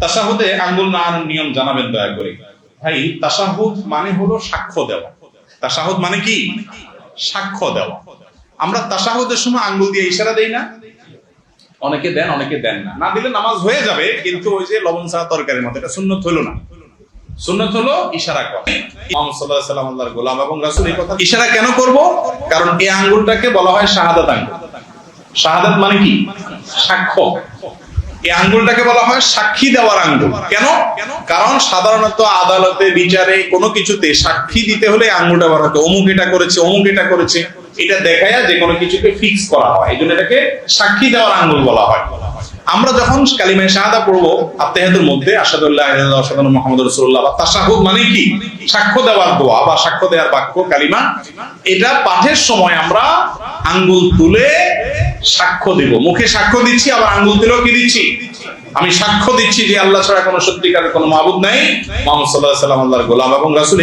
তাসাহুদে আঙ্গুল নাড়ানোর নিয়ম জানাবেন দয়া করে। ভাই, তাসাহুদ মানে হলো সাক্ষ্য দেওয়া। তাসাহুদ মানে কি? সাক্ষ্য দেওয়া। আমরা তাসাহুদের সময় আঙ্গুল দিয়ে ইশারা দেই না। অনেকে দেন অনেকে দেন না। না দিলে নামাজ হয়ে যাবে, কিন্তু ওই যে লবণ ছাড়া তরকারির মতো, এটা সুন্নত হলো না। সুন্নত হলো ইশারা করা। মোহাম্মদ সাল্লাল্লাহু আলাইহি গোলাম এবং রাসূল এই কথা ইশারা কেন করব? কারণ এই আঙ্গুলটাকে বলা হয় শাহাদাত আঙ্গুল। শাহাদাত মানে কি? সাক্ষ্য। এই আঙ্গুলটাকে বলা হয় সাক্ষী দেওয়ার আঙ্গুল। কেন? কারণ সাধারণত আদালতে বিচারে কোনো কিছুতে সাক্ষী দিতে হলে আঙ্গুলটা ব্যবহার হতো অমুক এটা করেছে অমুক এটা করেছে। এটা দেখায়া যে কোনো কিছুকে ফিক্স করা হয়। এই জন্য এটাকে সাক্ষী দেওয়ার আঙ্গুল বলা হয়। আমরা যখন কালিমায় শাহাদা পড়ব আত্মাহাতের মধ্যে আসাদুল্লাহ আসাদুল মোহাম্মদ রসুল্লাহ বা তাসাহুদ মানে কি? সাক্ষ্য দেওয়ার দোয়া বা সাক্ষ্য দেওয়ার বাক্য কালিমা। এটা পাঠের সময় আমরা আঙ্গুল তুলে সাক্ষ্য দেব। মুখে সাক্ষ্য দিচ্ছি, আবার আঙ্গুল দিলেও কি দিচ্ছি? আমি সাক্ষ্য দিচ্ছি যে আল্লাহ ছাড়া কোনো সত্যিকারের কোনো মাবুদ নাই। মোহাম্মদ সাল্লাহ সাল্লাম আল্লাহর গোলাম এবং রাসুল।